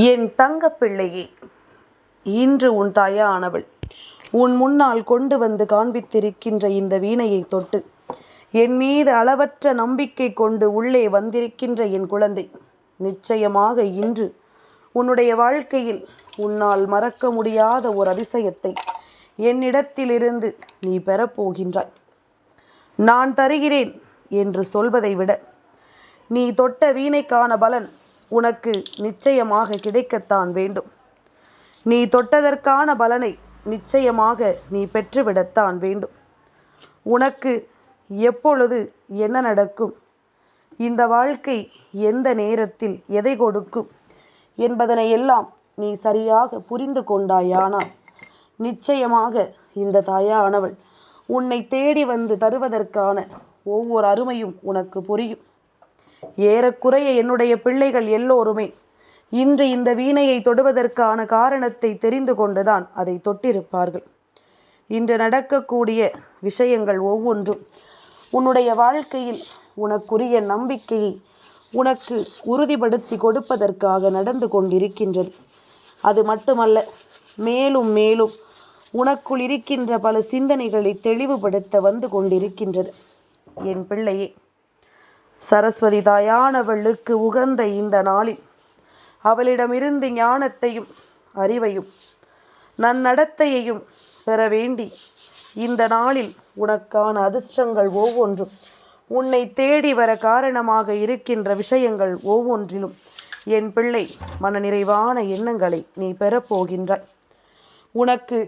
என் தங்க பிள்ளையே இன்று உன் தாயானவள். உன் முன்னால் கொண்டு வந்து காண்பித்திருக்கின்ற இந்த வீணையை தொட்டு என் மீது அளவற்ற நம்பிக்கை கொண்டு உள்ளே வந்திருக்கின்ற என் குழந்தை நிச்சயமாக இன்று உன்னுடைய வாழ்க்கையில் உன்னால் மறக்க முடியாத ஒரு அதிசயத்தை என்னிடத்திலிருந்து நீ பெறப்போகின்றாய் நான் தருகிறேன் என்று சொல்வதை விட நீ தொட்ட வீணைக்கான பலன் உனக்கு நிச்சயமாக கிடைக்கத்தான் வேண்டும். நீ தொட்டதற்கான பலனை நிச்சயமாக நீ பெற்றுவிடத்தான் வேண்டும். உனக்கு எப்பொழுது என்ன நடக்கும்? இந்த வாழ்க்கை எந்த நேரத்தில் எதை கொடுக்கும்? என்பதனை எல்லாம் நீ சரியாக புரிந்து கொண்டாயானால் நிச்சயமாக இந்த தாயானவள் உன்னை தேடி வந்து தருவதற்கான ஒவ்வொரு அருமையும் உனக்கு புரியும். ஏறக்குறைய என்னுடைய பிள்ளைகள் எல்லோருமே இன்று இந்த வீணையை தொடுவதற்கான காரணத்தை தெரிந்து கொண்டுதான் அதை தொட்டிருப்பார்கள். இன்று நடக்கக்கூடிய விஷயங்கள் ஒவ்வொன்றும் உன்னுடைய வாழ்க்கையில் உனக்குரிய நம்பிக்கையை உனக்கு உறுதிப்படுத்தி கொடுப்பதற்காக நடந்து கொண்டிருக்கின்றது. அது மட்டுமல்ல மேலும் மேலும் உனக்குள் இருக்கின்ற பல சிந்தனைகளை தெளிவுபடுத்த வந்து கொண்டிருக்கின்றது. என் பிள்ளையே சரஸ்வதி தாயானவளுக்கு உகந்த இந்த நாளில் அவளிடமிருந்து ஞானத்தையும் அறிவையும் நன்னடத்தையையும் பெற வேண்டி இந்த நாளில் உனக்கான அதிர்ஷ்டங்கள் ஒவ்வொன்றும் உன்னை தேடி வர காரணமாக இருக்கின்ற விஷயங்கள் ஒவ்வொன்றிலும் என் பிள்ளை மனநிறைவான எண்ணங்களை நீ பெறப்போகின்றாய் உனக்கு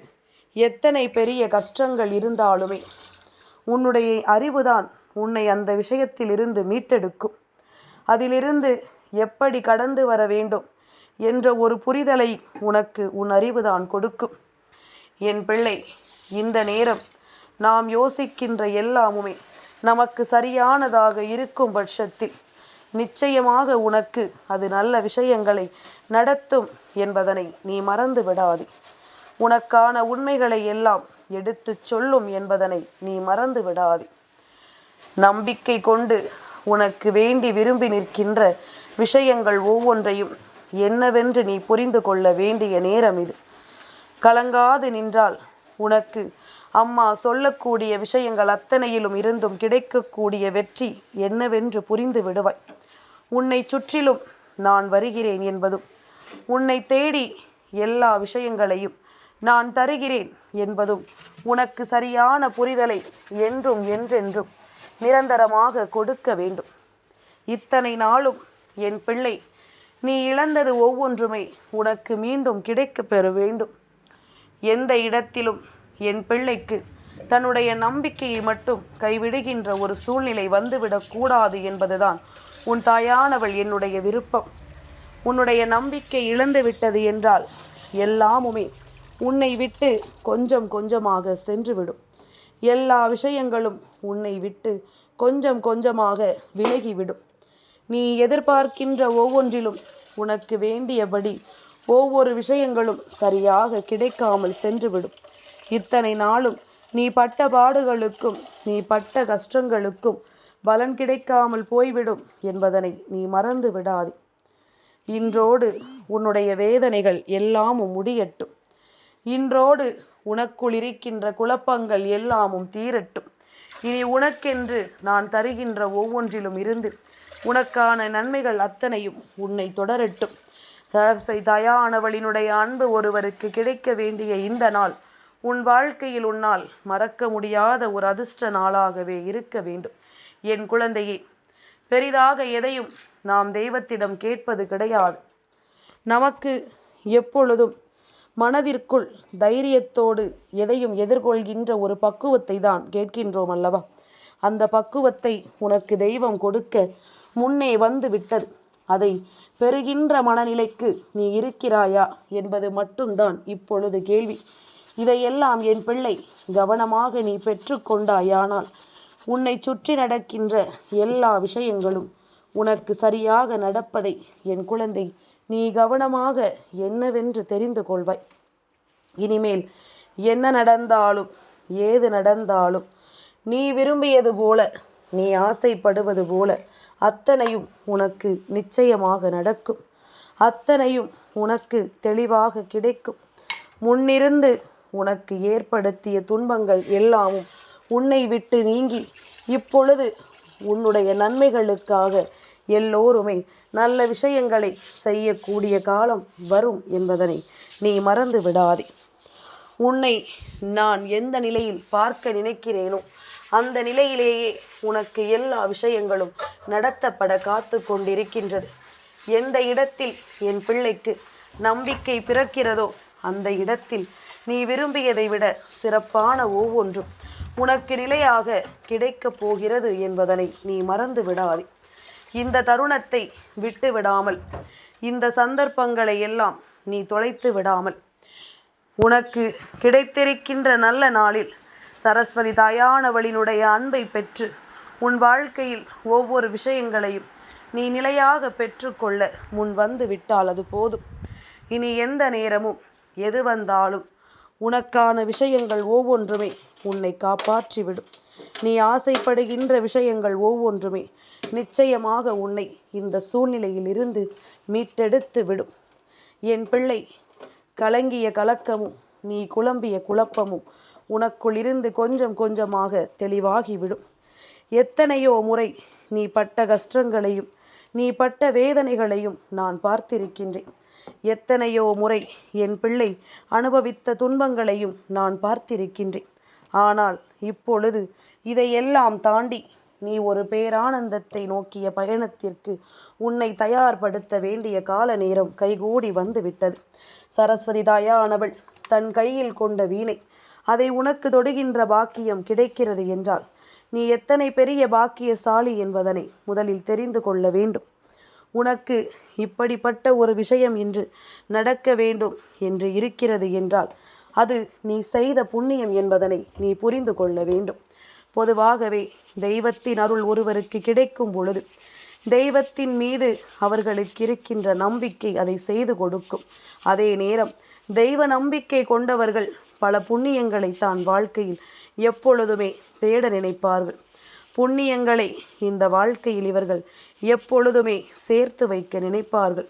எத்தனை பெரிய கஷ்டங்கள் இருந்தாலுமே உன்னுடைய அறிவுதான் உன்னை அந்த விஷயத்திலிருந்து மீட்டெடுக்கும். அதிலிருந்து எப்படி கடந்து வர வேண்டும் என்ற ஒரு புரிதலை உனக்கு உன் அறிவுதான் கொடுக்கும். என் பிள்ளை இந்த நேரம் நாம் யோசிக்கின்ற எல்லாமுமே நமக்கு சரியானதாக இருக்கும் பட்சத்தில் நிச்சயமாக உனக்கு அது நல்ல விஷயங்களை நடத்தும் என்பதனை நீ மறந்து விடாதே. உனக்கான உண்மைகளை எல்லாம் எடுத்துச் சொல்லும் என்பதனை நீ மறந்து விடாதே. நம்பிக்கை கொண்டு உனக்கு வேண்டி விரும்பி நிற்கின்ற விஷயங்கள் ஒவ்வொன்றையும் என்னவென்று நீ புரிந்து கொள்ள வேண்டிய நேரம் இது. கலங்காது நின்றால் உனக்கு அம்மா சொல்லக்கூடிய விஷயங்கள் அத்தனையிலும் இருந்தும் கிடைக்கக்கூடிய வெற்றி என்னவென்று புரிந்து விடுவாய். உன்னை சுற்றிலும் நான் வருகிறேன் என்பதும் உன்னை தேடி எல்லா விஷயங்களையும் நான் தருகிறேன் என்பதும் உனக்கு சரியான புரிதலை என்றும் என்றென்றும் நிரந்தரமாக கொடுக்க வேண்டும். இத்தனை நாளும் என் பிள்ளை நீ இழந்தது ஒவ்வொன்றுமே உனக்கு மீண்டும் கிடைக்க பெற வேண்டும். எந்த இடத்திலும் என் பிள்ளைக்கு தன்னுடைய நம்பிக்கையை மட்டும் கைவிடுகின்ற ஒரு சூழ்நிலை வந்துவிடக் கூடாது என்பதுதான் உன் தாயானவள் என்னுடைய விருப்பம். உன்னுடைய நம்பிக்கை இழந்து விட்டது என்றால் எல்லாமுமே உன்னை விட்டு கொஞ்சம் கொஞ்சமாக சென்றுவிடும். எல்லா விஷயங்களும் உன்னை விட்டு கொஞ்சம் கொஞ்சமாக விலகிவிடும். நீ எதிர்பார்க்கின்ற ஒவ்வொன்றிலும் உனக்கு வேண்டியபடி ஒவ்வொரு விஷயங்களும் சரியாக கிடைக்காமல் சென்றுவிடும். இத்தனை நாளும் நீ பட்ட பாடுகளுக்கும் நீ பட்ட கஷ்டங்களுக்கும் பலன் கிடைக்காமல் போய்விடும் என்பதனை நீ மறந்து விடாதே. இன்றோடு உன்னுடைய வேதனைகள் எல்லாமும் முடியட்டும். இன்றோடு உனக்குள் இருக்கின்ற குழப்பங்கள் எல்லாமும் தீரட்டும். இனி உனக்கென்று நான் தருகின்ற ஒவ்வொன்றிலும் இருந்து உனக்கான நன்மைகள் அத்தனையும் உன்னை தொடரட்டும். சரஸ்வதி தயானவளினுடைய அன்பு ஒருவருக்கு கிடைக்க வேண்டிய இந்த நாள் உன் வாழ்க்கையில் உன்னால் மறக்க முடியாத ஒரு அதிர்ஷ்ட நாளாகவே இருக்க வேண்டும். என் குழந்தையே பெரிதாக எதையும் நாம் தெய்வத்திடம் கேட்பது கிடையாது. நமக்கு எப்பொழுதும் மனதிற்குள் தைரியத்தோடு எதையும் எதிர்கொள்கின்ற ஒரு பக்குவத்தை தான் கேட்கின்றோம் அல்லவா அந்த பக்குவத்தை உனக்கு தெய்வம் கொடுக்க முன்னே வந்து விட்டது. அதை பெறுகின்ற மனநிலைக்கு நீ இருக்கிறாயா என்பது மட்டும்தான் இப்பொழுது கேள்வி. இதையெல்லாம் என் பிள்ளை கவனமாக நீ பெற்றுக்கொண்டாயானால் உன்னை சுற்றி நடக்கின்ற எல்லா விஷயங்களும் உனக்கு சரியாக நடப்பதை என் குழந்தை நீ கவனமாக என்னவென்று தெரிந்து கொள்வாய். இனிமேல் என்ன நடந்தாலும் ஏது நடந்தாலும் நீ விரும்பியது போல நீ ஆசைப்படுவது போல அத்தனையும் உனக்கு நிச்சயமாக நடக்கும். அத்தனையும் உனக்கு தெளிவாக கிடைக்கும். முன்னிருந்து உனக்கு ஏற்படுத்திய துன்பங்கள் எல்லாமும் உன்னை விட்டு நீங்கி இப்பொழுது உன்னுடைய நன்மைகளுக்காக எல்லோருமே நல்ல விஷயங்களை செய்யக்கூடிய காலம் வரும் என்பதனை நீ மறந்து விடாதே. உன்னை நான் எந்த நிலையில் பார்க்க நினைக்கிறேனோ அந்த நிலையிலேயே உனக்கு எல்லா விஷயங்களும் நடத்தப்பட காத்து கொண்டிருக்கின்றது எந்த இடத்தில் என் பிள்ளைக்கு நம்பிக்கை பிறக்கிறதோ அந்த இடத்தில் நீ விரும்பியதை விட சிறப்பான ஒவ்வொன்றும் உனக்கு நிலையாக கிடைக்கப் போகிறது என்பதனை நீ மறந்து விடாதே. இந்த தருணத்தை விட்டு விடாமல் இந்த சந்தர்ப்பங்களை எல்லாம் நீ தொலைத்து விடாமல் உனக்கு கிடைத்திருக்கின்ற நல்ல நாளில் சரஸ்வதி தாயானவளினுடைய அன்பை பெற்று உன் வாழ்க்கையில் ஒவ்வொரு விஷயங்களையும் நீ நிலையாக பெற்றுக்கொள்ள முன் வந்து விட்டால் அது போதும். இனி எந்த நேரமும் எது வந்தாலும் உனக்கான விஷயங்கள் ஒவ்வொன்றுமே உன்னை காப்பாற்றிவிடும். நீ ஆசைப்படுகின்ற விஷயங்கள் ஒவ்வொன்றுமே நிச்சயமாக உன்னை இந்த சூழ்நிலையிலிருந்து மீட்டெடுத்து விடும். என் பிள்ளை கலங்கிய கலக்கமும் நீ குழம்பிய குழப்பமும் உனக்குள் இருந்து கொஞ்சம் கொஞ்சமாக தெளிவாகிவிடும். எத்தனையோ முறை நீ பட்ட கஷ்டங்களையும் நீ பட்ட வேதனைகளையும் நான் பார்த்திருக்கின்றேன். எத்தனையோ முறை என் பிள்ளை அனுபவித்த துன்பங்களையும் நான் பார்த்திருக்கின்றேன். ஆனால் இப்பொழுது இதையெல்லாம் தாண்டி நீ ஒரு பேரானந்தத்தை நோக்கிய பயணத்திற்கு உன்னை தயார்படுத்த வேண்டிய கால நேரம் கைகூடி வந்து விட்டது சரஸ்வதி தாயானவள் தன் கையில் கொண்ட வீணை. அதை உனக்கு தொடுகின்ற பாக்கியம் கிடைக்கிறது என்றால் நீ எத்தனை பெரிய பாக்கியசாலி என்பதனை முதலில் தெரிந்து கொள்ள வேண்டும். உனக்கு இப்படிப்பட்ட ஒரு விஷயம் இன்று நடக்க வேண்டும் என்று இருக்கிறது என்றால் அது நீ செய்த புண்ணியம் என்பதனை நீ புரிந்து கொள்ள வேண்டும். பொதுவாகவே தெய்வத்தின் அருள் ஒருவருக்கு கிடைக்கும் பொழுது தெய்வத்தின் மீது அவர்களுக்கு இருக்கின்ற நம்பிக்கை அதை செய்து கொடுக்கும். அதே நேரம் தெய்வ நம்பிக்கை கொண்டவர்கள் பல புண்ணியங்களை தான் வாழ்க்கையில் எப்பொழுதுமே தேட நினைப்பார்கள். புண்ணியங்களை இந்த வாழ்க்கையில் இவர்கள் எப்பொழுதுமே சேர்த்து வைக்க நினைப்பார்கள்.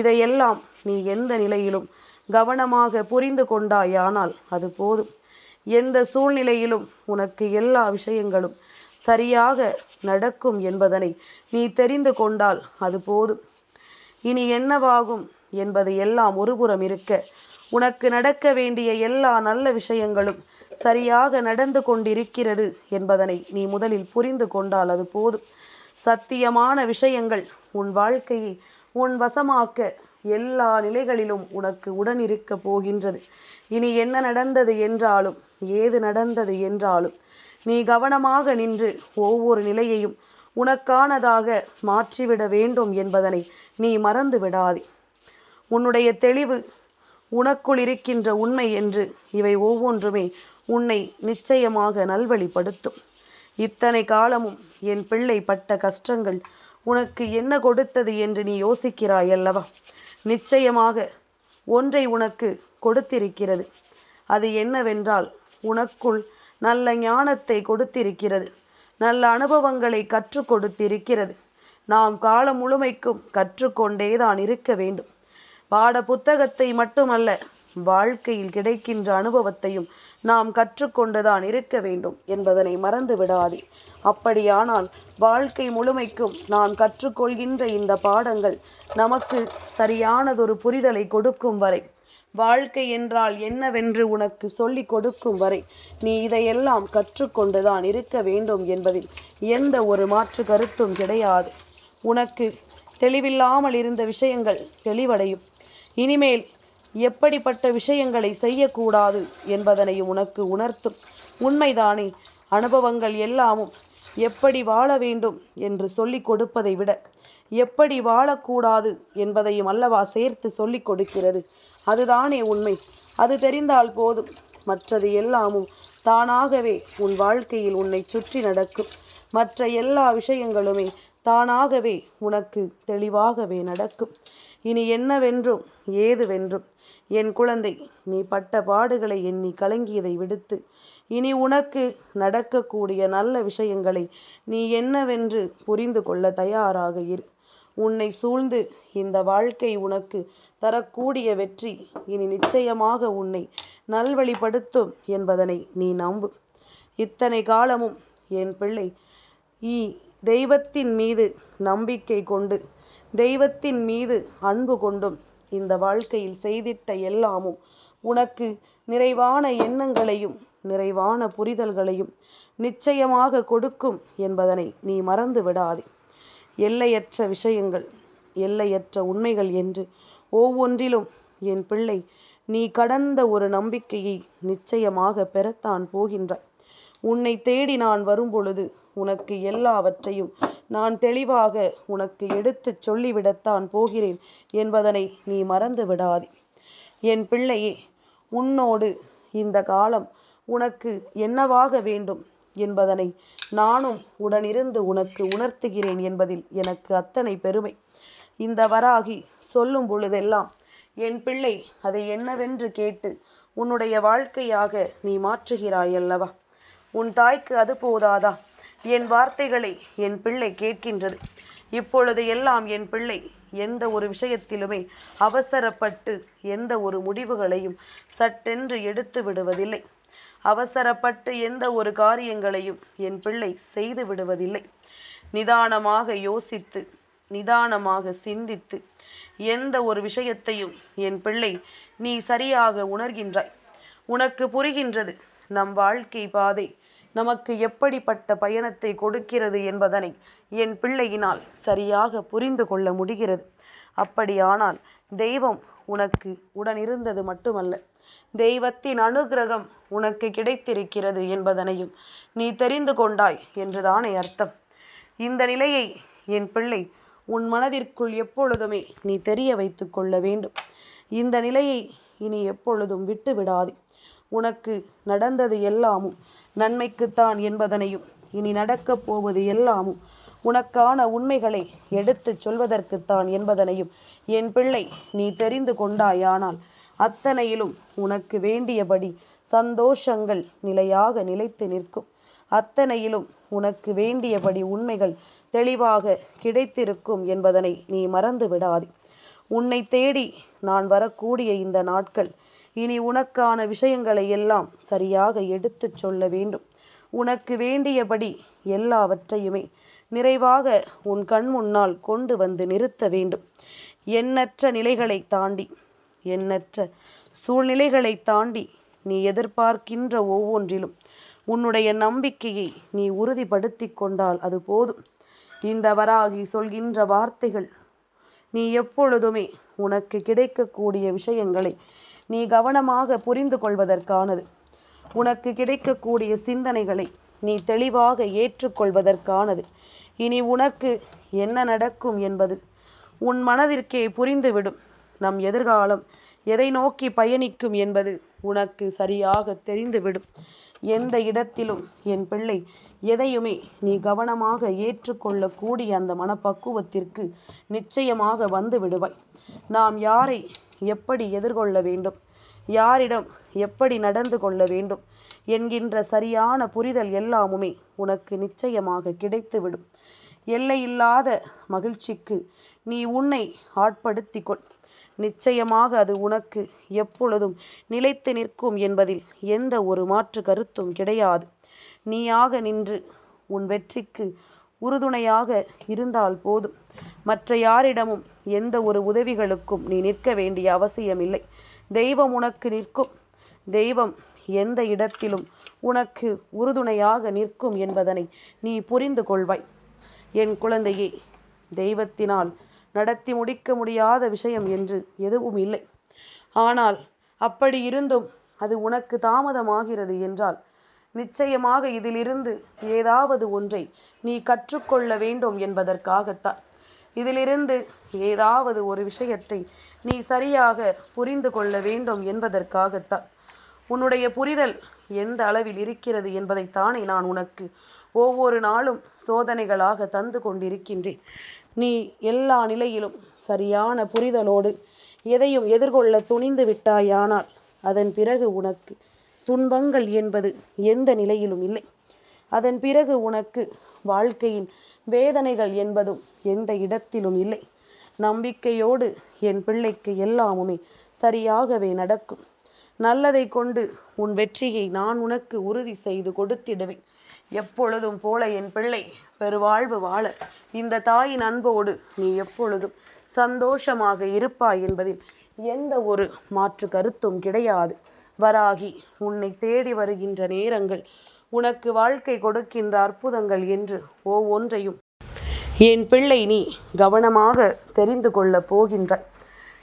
இதையெல்லாம் நீ எந்த நிலையிலும் கவனமாக புரிந்து கொண்டாயானால் அது போதும். எந்த சூழ்நிலையிலும் உனக்கு எல்லா விஷயங்களும் சரியாக நடக்கும் என்பதனை நீ தெரிந்து கொண்டால் அது போதும். இனி என்னவாகும் என்பது எல்லாம் ஒருபுறம் இருக்க உனக்கு நடக்க வேண்டிய எல்லா நல்ல விஷயங்களும் சரியாக நடந்து கொண்டிருக்கிறது என்பதனை நீ முதலில் புரிந்து கொண்டால் அது போதும். சத்தியமான விஷயங்கள் உன் வாழ்க்கையை உன் வசமாக்க எல்லா நிலைகளிலும் உனக்கு உடன் இருக்க போகின்றது. இனி என்ன நடந்தது என்றாலும் ஏது நடந்தது என்றாலும் நீ கவனமாக நின்று ஒவ்வொரு நிலையையும் உனக்கானதாக மாற்றிவிட வேண்டும் என்பதனை நீ மறந்து விடாதே. உன்னுடைய தெளிவு உனக்குள் இருக்கின்ற உண்மை என்று இவை ஒவ்வொன்றுமே உன்னை நிச்சயமாக நல்வழிப்படுத்தும். இத்தனை காலமும் என் பிள்ளை பட்ட கஷ்டங்கள் உனக்கு என்ன கொடுத்தது என்று நீ யோசிக்கிறாய் அல்லவா நிச்சயமாக ஒன்றை உனக்கு கொடுத்திருக்கிறது. அது என்னவென்றால் உனக்குள் நல்ல ஞானத்தை கொடுத்திருக்கிறது. நல்ல அனுபவங்களை கற்றுக் கொடுத்திருக்கிறது. நாம் காலம் முழுமைக்கும் கற்றுக்கொண்டே தான் இருக்க வேண்டும். பாட புத்தகத்தை மட்டுமல்ல வாழ்க்கையில் கிடைக்கின்ற அனுபவத்தையும் நாம் கற்றுக்கொண்டுதான் இருக்க வேண்டும் என்பதனை மறந்து விடாதே. அப்படியானால் வாழ்க்கை முழுமைக்கும் நாம் கற்றுக்கொள்கின்ற இந்த பாடங்கள் நமக்கு சரியானதொரு புரிதலை கொடுக்கும் வரை வாழ்க்கை என்றால் என்னவென்று உனக்கு சொல்லிக் கொடுக்கும் வரை நீ இதையெல்லாம் கற்றுக்கொண்டுதான் இருக்க வேண்டும் என்பதில் எந்த ஒரு மாற்று கருத்தும் கிடையாது. உனக்கு தெளிவில்லாமல் இருந்த விஷயங்கள் தெளிவடையும். இனிமேல் எப்படிப்பட்ட விஷயங்களை செய்யக்கூடாது என்பதனை உனக்கு உணர்த்தும். உண்மைதானே அனுபவங்கள் எல்லாமும் எப்படி வாழ வேண்டும் என்று சொல்லிக் கொடுப்பதை விட எப்படி வாழக்கூடாது என்பதையும் அல்லவா சேர்த்து சொல்லிக் கொடுக்கிறது. அதுதானே உண்மை. அது தெரிந்தால் போதும். மற்றது எல்லாமும் தானாகவே உன் வாழ்க்கையில் உன்னை சுற்றி நடக்கும். மற்ற எல்லா விஷயங்களுமே தானாகவே உனக்கு தெளிவாகவே நடக்கும். இனி என்னவென்றும் ஏதுவென்றும் என் குழந்தை நீ பட்ட பாடுகளை எண்ணி கலங்கியதை விடுத்து இனி உனக்கு நடக்கக்கூடிய நல்ல விஷயங்களை நீ என்னவென்று புரிந்து கொள்ள தயாராக இரு. உன்னை சூழ்ந்து இந்த வாழ்க்கை உனக்கு தரக்கூடிய வெற்றி இனி நிச்சயமாக உன்னை நல்வழிப்படுத்தும் என்பதனை நீ நம்பு. இத்தனை காலமும் என் பிள்ளை ஈ தெய்வத்தின் மீது நம்பிக்கை கொண்டு தெய்வத்தின் மீது அன்பு கொண்டும் இந்த வாழ்க்கையில் செய்திட்ட எல்லாமும் உனக்கு நிறைவான எண்ணங்களையும் நிறைவான புரிதல்களையும் நிச்சயமாக கொடுக்கும் என்பதனை நீ மறந்து விடாதே. எல்லையற்ற விஷயங்கள் எல்லையற்ற உண்மைகள் என்று ஒவ்வொன்றிலும் என் பிள்ளை நீ கடந்த ஒரு நம்பிக்கையை நிச்சயமாக பெறத்தான் போகின்றாய். உன்னை தேடி நான் வரும்பொழுது உனக்கு எல்லாவற்றையும் நான் தெளிவாக உனக்கு எடுத்துச் சொல்லிவிடத்தான் போகிறேன் என்பதனை நீ மறந்து விடாதே என் பிள்ளையே உன்னோடு இந்த காலம் உனக்கு என்னவாக வேண்டும் என்பதனை நானும் உடனிருந்து உனக்கு உணர்த்துகிறேன் என்பதில் எனக்கு அத்தனை பெருமை. இந்த வராகி சொல்லும் பொழுதெல்லாம் என் பிள்ளை அதை என்னவென்று கேட்டு உன்னுடைய வாழ்க்கையாக நீ மாற்றுகிறாய் அல்லவா? உன் தாய்க்கு அது போதாதா? என் வார்த்தைகளை என் பிள்ளை கேட்கின்றது. இப்பொழுது எல்லாம் என் பிள்ளை எந்த ஒரு விஷயத்திலுமே அவசரப்பட்டு எந்த ஒரு முடிவுகளையும் சட்டென்று எடுத்து விடுவதில்லை. அவசரப்பட்டு எந்த ஒரு காரியங்களையும் என் பிள்ளை செய்து விடுவதில்லை. நிதானமாக யோசித்து நிதானமாக சிந்தித்து எந்த ஒரு விஷயத்தையும் என் பிள்ளை நீ சரியாக உணர்கின்றாய். உனக்கு புரிகின்றது நம் வாழ்க்கை பாதை நமக்கு எப்படிப்பட்ட பயணத்தை கொடுக்கிறது என்பதனை என் பிள்ளையினால் சரியாக புரிந்து கொள்ள முடிகிறது. அப்படியானால் தெய்வம் உனக்கு உடனிருந்தது மட்டுமல்ல. தெய்வத்தின் அனுகிரகம் உனக்கு கிடைத்திருக்கிறது என்பதனையும் நீ தெரிந்து கொண்டாய் என்றுதானே அர்த்தம். இந்த நிலையை என் பிள்ளை உன் மனதிற்குள் எப்பொழுதுமே நீ தெரிய வைத்து கொள்ள வேண்டும். இந்த நிலையை இனி எப்பொழுதும் விட்டு விடாதே உனக்கு நடந்தது எல்லாமும். நன்மைக்குத்தான் என்பதனையும் இனி நடக்கப் போவது எல்லாமும். உனக்கான உண்மைகளை எடுத்துச் சொல்வதற்குத்தான் என்பதனையும் என் பிள்ளை நீ தெரிந்து கொண்டாயானால் அத்தனையிலும் உனக்கு வேண்டியபடி சந்தோஷங்கள் நிலையாக நிலைத்து நிற்கும். அத்தனையிலும் உனக்கு வேண்டியபடி உண்மைகள் தெளிவாக கிடைத்திருக்கும் என்பதனை நீ மறந்து விடாதே உன்னை தேடி நான் வரக்கூடிய இந்த நாட்கள் இனி உனக்கான விஷயங்களை எல்லாம் சரியாக எடுத்துச் சொல்ல வேண்டும். உனக்கு வேண்டியபடி எல்லாவற்றையுமே நிறைவாக உன் கண் முன்னால் கொண்டு வந்து நிறுத்த வேண்டும். எண்ணற்ற நிலைகளை தாண்டி எண்ணற்ற சூழ்நிலைகளை தாண்டி நீ எதிர்பார்க்கின்ற ஒவ்வொன்றிலும் உன்னுடைய நம்பிக்கையை நீ உறுதிப்படுத்தி கொண்டால் அது போதும். இந்த வராகி சொல்கின்ற வார்த்தைகள் நீ எப்பொழுதுமே உனக்கு கிடைக்கக்கூடிய விஷயங்களை நீ கவனமாக புரிந்து கொள்வதற்கானது. உனக்கு கிடைக்கக்கூடிய சிந்தனைகளை நீ தெளிவாக ஏற்றுக்கொள்வதற்கானது. இனி உனக்கு என்ன நடக்கும் என்பது உன் மனதிற்கே புரிந்துவிடும். நம் எதிர்காலம் எதை நோக்கி பயணிக்கும் என்பது உனக்கு சரியாக தெரிந்துவிடும். எந்த இடத்திலும் என் பிள்ளை எதையுமே நீ கவனமாக ஏற்றுக்கொள்ளக்கூடிய அந்த மனப்பக்குவத்திற்கு நிச்சயமாக வந்து விடுவாய். நாம் யாரை எப்படி எதிர்கொள்ள வேண்டும்? யாரிடம் எப்படி நடந்து கொள்ள வேண்டும்? என்கின்ற சரியான புரிதல் எல்லாமுமே உனக்கு நிச்சயமாக கிடைத்துவிடும். எல்லையில்லாத மகிழ்ச்சிக்கு நீ உன்னை ஆட்படுத்தி கொள் நிச்சயமாக அது உனக்கு எப்பொழுதும் நிலைத்து நிற்கும் என்பதில் எந்த ஒரு மாற்று கருத்தும் கிடையாது. நீயாக நின்று உன் வெற்றிக்கு உறுதுணையாக இருந்தால் போதும். மற்ற யாரிடமும் எந்த ஒரு உதவிகளுக்கும் நீ நிற்க வேண்டிய அவசியமில்லை. தெய்வம் உனக்கு நிற்கும். தெய்வம் எந்த இடத்திலும் உனக்கு உறுதுணையாக நிற்கும் என்பதனை நீ புரிந்து கொள்வாய். என் குழந்தையே தெய்வத்தினால் நடத்தி முடிக்க முடியாத விஷயம் என்று எதுவும் இல்லை. ஆனால் அப்படி இருந்தும் அது உனக்கு தாமதமாகிறது என்றால் நிச்சயமாக இதிலிருந்து ஏதாவது ஒன்றை நீ கற்றுக்கொள்ள வேண்டும் என்பதற்காகத்தான். இதிலிருந்து ஏதாவது ஒரு விஷயத்தை நீ சரியாக புரிந்து கொள்ள வேண்டும் என்பதற்காகத்தான். உன்னுடைய புரிதல் எந்த அளவில் இருக்கிறது என்பதைத்தானே நான் உனக்கு ஒவ்வொரு நாளும் சோதனைகளாக தந்து கொண்டிருக்கின்றேன். நீ எல்லா நிலையிலும் சரியான புரிதலோடு எதையும் எதிர்கொள்ள துணிந்து விட்டாயானால் அதன் பிறகு உனக்கு துன்பங்கள் என்பது எந்த நிலையிலும் இல்லை. அதன் பிறகு உனக்கு வாழ்க்கையின் வேதனைகள் என்பதும் எந்த இடத்திலும் இல்லை. நம்பிக்கையோடு என் பிள்ளைக்கு எல்லாமுமே சரியாகவே நடக்கும். நல்லதை கொண்டு உன் வெற்றியை நான் உனக்கு உறுதி செய்து கொடுத்திடுவேன். எப்பொழுதும் போல என் பிள்ளை பெருவாழ்வு வாழ இந்த தாயின் அன்போடு நீ எப்பொழுதும் சந்தோஷமாக இருப்பாய் என்பதில் எந்த ஒரு மாற்று கருத்தும் கிடையாது. வராகி உன்னை தேடி வருகின்ற நேரங்கள் உனக்கு வாழ்க்கை கொடுக்கின்ற அற்புதங்கள் என்று ஒவ்வொன்றையும் என் பிள்ளை நீ கவனமாக தெரிந்து கொள்ளப் போகின்றாய்.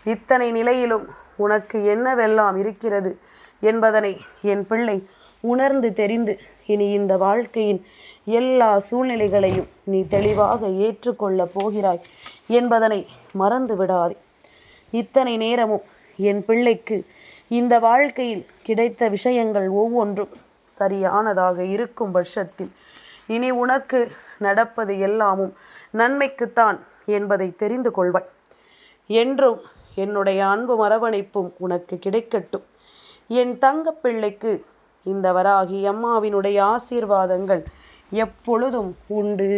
இத்தனை நிலையிலும் உனக்கு என்னவெல்லாம் இருக்கிறது என்பதனை என் பிள்ளை உணர்ந்து தெரிந்து இனி இந்த வாழ்க்கையின் எல்லா சூழ்நிலைகளையும் நீ தெளிவாக ஏற்றுக்கொள்ளப் போகிறாய் என்பதனை மறந்து விடாதே இத்தனை நேரமும் என் பிள்ளைக்கு இந்த வாழ்க்கையில் கிடைத்த விஷயங்கள் ஒவ்வொன்றும் சரியானதாக இருக்கும் பட்சத்தில் இனி உனக்கு நடப்பது எல்லாமும் நன்மைக்குத்தான் என்பதை தெரிந்து கொள்வாய். என்றும் என்னுடைய அன்பு மரவணைப்பும் உனக்கு கிடைக்கட்டும். என் தங்க பிள்ளைக்கு இந்த வராகி அம்மாவினுடைய ஆசீர்வாதங்கள் எப்பொழுதும் உண்டு.